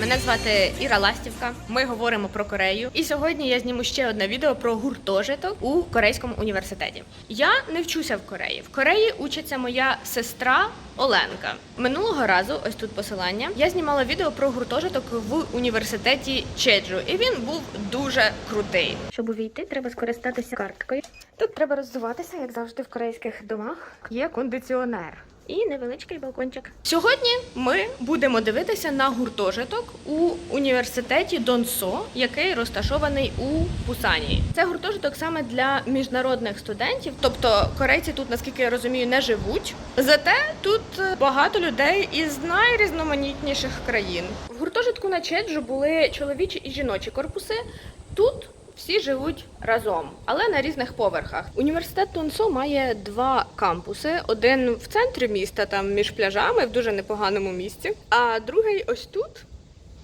Мене звати Іра Ластівка. Ми говоримо про Корею. І сьогодні я зніму ще одне відео про гуртожиток у корейському університеті. Я не вчуся в Кореї. В Кореї учиться моя сестра Оленка. Минулого разу, ось тут посилання, я знімала відео про гуртожиток в університеті Чеджу, і він був дуже крутий. Щоб увійти, треба скористатися карткою. Тут треба роздуватися, як завжди в корейських домах. Є кондиціонер. І невеличкий балкончик. Сьогодні ми будемо дивитися на гуртожиток у університеті Донсо, який розташований у Пусані. Це гуртожиток саме для міжнародних студентів, тобто корейці тут, наскільки я розумію, не живуть. Зате тут багато людей із найрізноманітніших країн. В гуртожитку на Чеджу були чоловічі і жіночі корпуси. Тут всі живуть разом, але на різних поверхах. Університет Тонсо має два кампуси: один в центрі міста, там між пляжами, в дуже непоганому місці, а другий ось тут.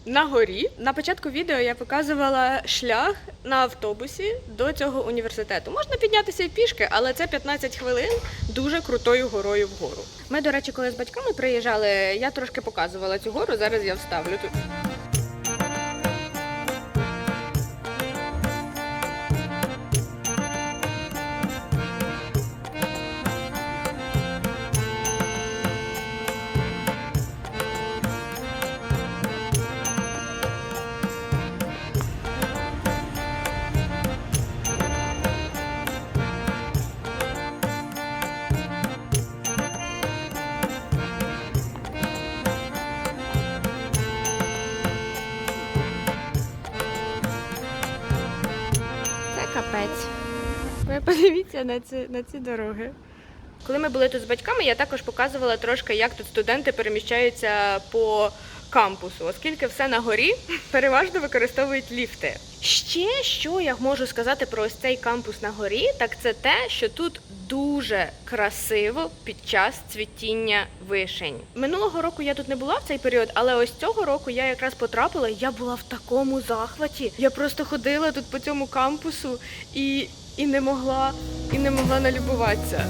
На горі на початку відео я показувала шлях на автобусі до цього університету. Можна піднятися і пішки, але це 15 хвилин дуже крутою горою вгору. Ми, до речі, коли з батьками приїжджали, я трошки показувала цю гору. Зараз я вставлю тут. Подивіться на ці, на ці дороги. Коли ми були тут з батьками, я також показувала трошки, як тут студенти переміщаються по кампусу, оскільки все на горі переважно використовують ліфти. Ще що я можу сказати про ось цей кампус на горі, так це те, що тут дуже красиво під час цвітіння вишень. Минулого року я тут не була в цей період, але ось цього року я якраз потрапила. Я була в такому захваті. Я просто ходила тут по цьому кампусу і, і не могла, і не могла налюбуватися.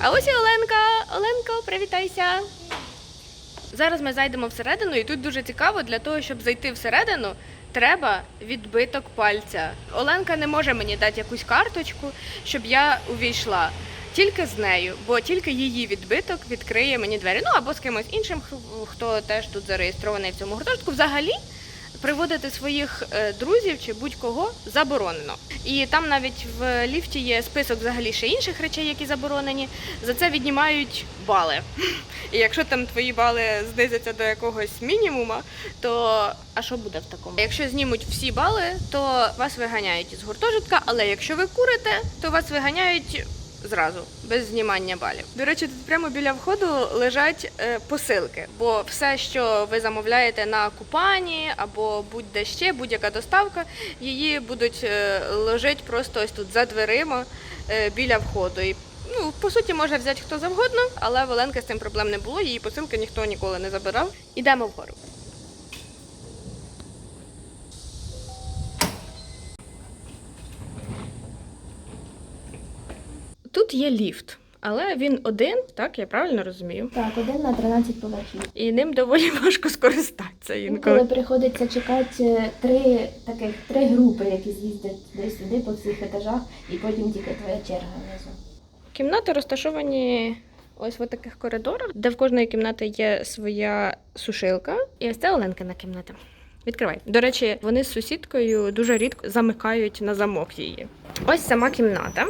А ось і Оленка. Оленко, привітайся. Зараз ми зайдемо всередину, і тут дуже цікаво, для того, щоб зайти всередину, треба відбиток пальця. Оленка не може мені дати якусь карточку, щоб я увійшла. Тільки з нею, бо тільки її відбиток відкриє мені двері. Ну або з кимось іншим, хто теж тут зареєстрований в цьому гуртожитку. Взагалі приводити своїх е, друзів чи будь-кого заборонено. І там навіть в ліфті є список взагалі ще інших речей, які заборонені. За це віднімають бали. І якщо там твої бали знизяться до якогось мінімума, то а що буде в такому? Якщо знімуть всі бали, то вас виганяють із гуртожитка, але якщо ви курите, то вас виганяють. Зразу без знімання балів. До речі, тут прямо біля входу лежать е, посилки, бо все, що ви замовляєте на купані або будь-де ще, будь-яка доставка, її будуть е, ложити просто ось тут за дверима е, біля входу. І ну, по суті, може взяти хто завгодно, але Оленки з цим проблем не було. Її посилки ніхто ніколи не забирав. Ідемо вгору. Тут є ліфт, але він один, так я правильно розумію. Так, один на 13 поверхів. І ним доволі важко скористатися Інколи інколи. приходиться чекати три таких три групи, які з'їздять десь сюди по всіх етажах, і потім тільки твоя черга внизу. Кімнати розташовані ось в таких коридорах, де в кожної кімнати є своя сушилка. І ось це Оленкина кімната. Відкривай. До речі, вони з сусідкою дуже рідко замикають на замок її. Ось сама кімната.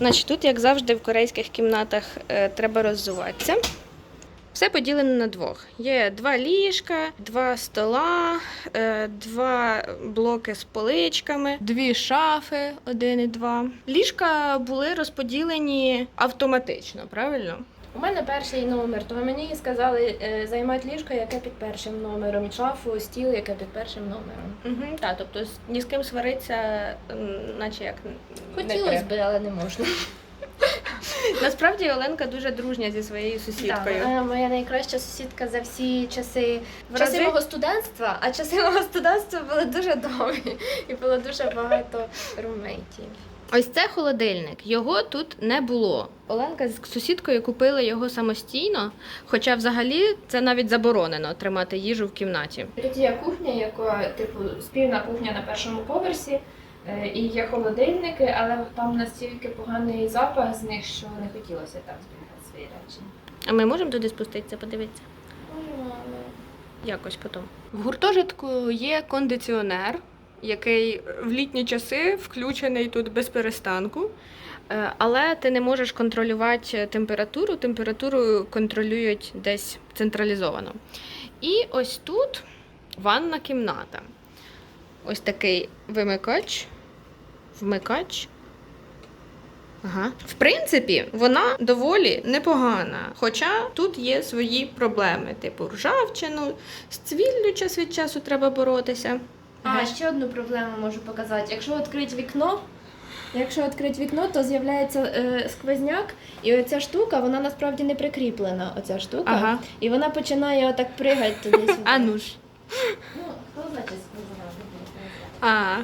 Значить, тут, як завжди, в корейських кімнатах е, треба роззуватися. Все поділено на двох. Є два ліжка, два стола, е, два блоки з поличками, дві шафи, один і два. Ліжка були розподілені автоматично, правильно? У мене перший номер, то мені сказали е, займати ліжко, яке під першим номером, шафу, стіл, яке під першим номером. Угу, так, тобто ні з ким сваритися, наче як Хотілося б, але не можна. Насправді Оленка дуже дружня зі своєю Так, сусідкою. вона моя найкраща сусідка за всі часи. В часи мого студентства, а часи мого студентства були дуже довгі і було дуже багато румейтів. Ось це холодильник. Його тут не було. Оленка з сусідкою купила його самостійно, хоча взагалі це навіть заборонено тримати їжу в кімнаті. Тут є кухня, яка типу спільна кухня на першому поверсі, е, і є холодильники, але там настільки поганий запах з них, що не хотілося там зберігати свої речі. А ми можемо туди спуститися, подивитися? Можемо, але Якось потім. В гуртожитку є кондиціонер, який в літні часи включений тут без перестанку. Е, Але ти не можеш контролювати температуру. Температуру контролюють десь централізовано. І ось тут ванна кімната. Ось такий вимикач, вмикач. Ага. В принципі, вона доволі непогана. Хоча тут є свої проблеми, типу ржавчину, з цвіллю час від часу треба боротися. А ще одну проблему можу показати. Якщо відкрити вікно, якщо відкрити вікно, то з'являється е, сквозняк, і оця штука, вона насправді не прикріплена. Оця штука, Ага. і вона починає отак пригати туди-сюди. А ну ж. Ну, хто значить сквозняк? А.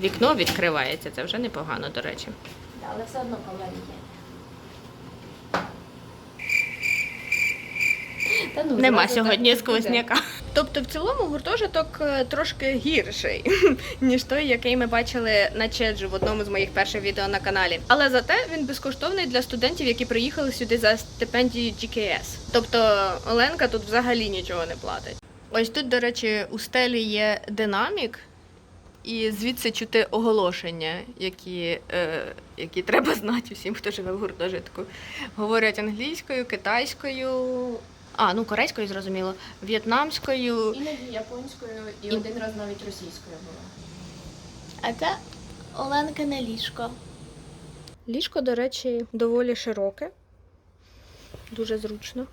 Вікно відкривається, це вже непогано, до речі. Да, але все одно комарі є. Ну, Нема сьогодні сквозняка. Тобто, в цілому гуртожиток е, трошки гірший, ніж той, який ми бачили на Чеджу в одному з моїх перших відео на каналі. Але зате він безкоштовний для студентів, які приїхали сюди за стипендією GKS. Тобто Оленка тут взагалі нічого не платить. Ось тут, до речі, у стелі є динамік. І звідси чути оголошення, які, е, які треба знати усім, хто живе в гуртожитку. Говорять англійською, китайською, а, ну корейською, зрозуміло, в'єтнамською. Іноді японською і, І- один раз навіть російською була. А це Оленкине ліжко. Ліжко, до речі, доволі широке, дуже зручно.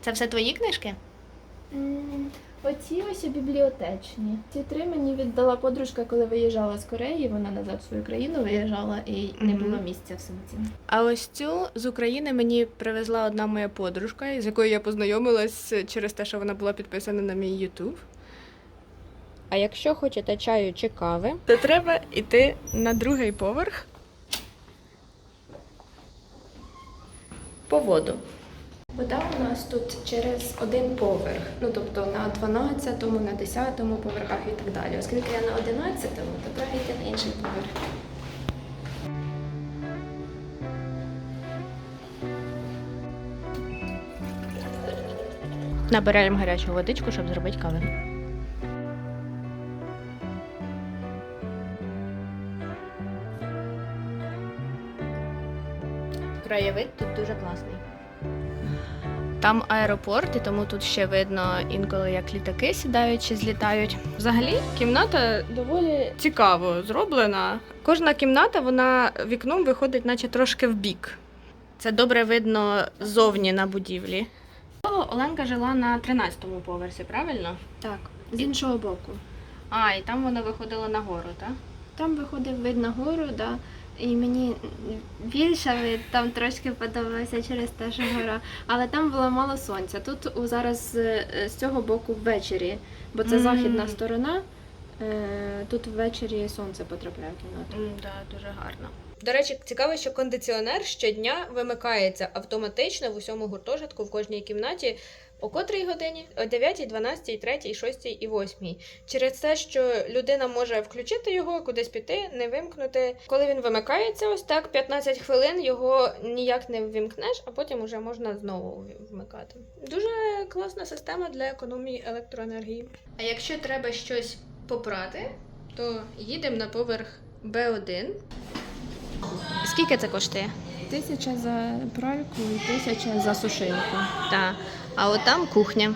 Це все твої книжки? М, Оці ось бібліотечні. Ці три мені віддала подружка, коли виїжджала з Кореї. Вона назад в свою країну виїжджала і не було місця в сумці. А ось цю з України мені привезла одна моя подружка, з якою я познайомилась через те, що вона була підписана на мій Ютуб. А якщо хочете чаю чи кави, то треба йти на другий поверх по воду. Вода у нас тут через один поверх, ну тобто на 12-му, на 10-му поверхах і так далі. Оскільки я на 11-му, то треба йти на інший поверх. Набираємо гарячу водичку, щоб зробити каву. Краєвид тут дуже класний. Там аеропорт, і тому тут ще видно інколи, як літаки сідають чи злітають. Взагалі, кімната доволі цікаво зроблена. Кожна кімната, вона вікном виходить, наче трошки в бік. Це добре видно ззовні на будівлі. Оленка жила на 13-му поверсі, правильно? Так, з іншого боку. А, і там вона виходила нагору, так? Там виходив вид на гору, да. І мені більше там трошки подобався через те, що гора. Але там було мало сонця. Тут зараз е, з цього боку ввечері, бо це західна сторона. е, Тут ввечері сонце потрапляє в кімнату. Так, дуже гарно. До речі, цікаво, що кондиціонер щодня вимикається автоматично в усьому гуртожитку в кожній кімнаті. О котрій годині? О 9, 12, 3, 6 і 8. Через те, що людина може включити його, кудись піти, не вимкнути. Коли він вимикається, ось так 15 хвилин його ніяк не ввімкнеш, а потім уже можна знову вмикати. Дуже класна система для економії електроенергії. А якщо треба щось попрати, то їдемо на поверх Б1. Скільки це коштує? Тисяча за пральку і тисяча за сушилку. Так. А от там кухня.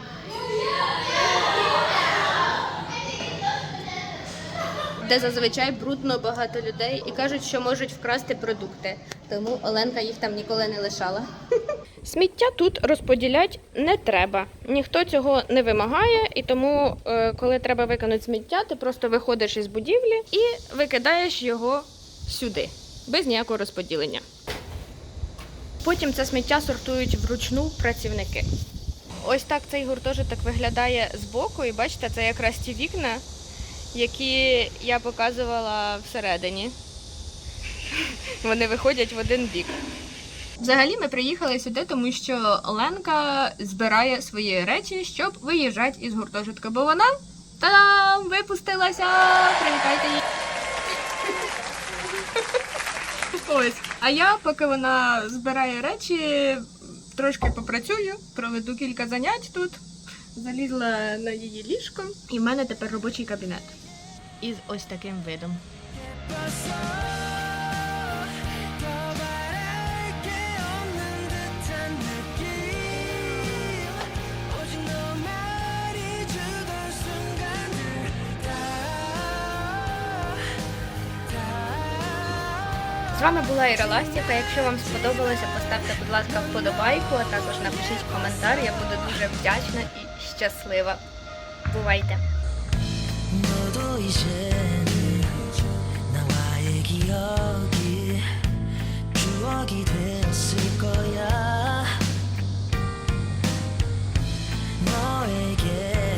Де зазвичай брудно багато людей і кажуть, що можуть вкрасти продукти. Тому Оленка їх там ніколи не лишала. Сміття тут розподіляти не треба. Ніхто цього не вимагає, і тому, е, коли треба викинути сміття, ти просто виходиш із будівлі і викидаєш його сюди, без ніякого розподілення. Потім це сміття сортують вручну працівники. Ось так цей гуртожиток виглядає збоку, і бачите, це якраз ті вікна, які я показувала всередині. Вони виходять в один бік. Взагалі ми приїхали сюди, тому що Оленка збирає свої речі, щоб виїжджати із гуртожитку, бо вона та випустилася. Привітайте її. Ось. А я, поки вона збирає речі, трошки попрацюю, проведу кілька занять тут. Залізла на її ліжко, і в мене тепер робочий кабінет. Із ось таким видом. З вами була Іра Ластівка. Якщо вам сподобалося, поставте, будь ласка, вподобайку, а також напишіть коментар. Я буду дуже вдячна і щаслива. Бувайте! 너도 이제는 나와의 기억이 추억이 되었을 거야 너에게는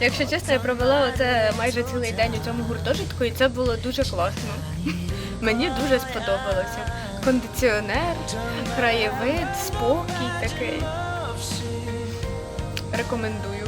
Якщо чесно, я провела оце майже цілий день у цьому гуртожитку, і це було дуже класно. Мені дуже сподобалося. Кондиціонер, краєвид, спокій такий. Рекомендую.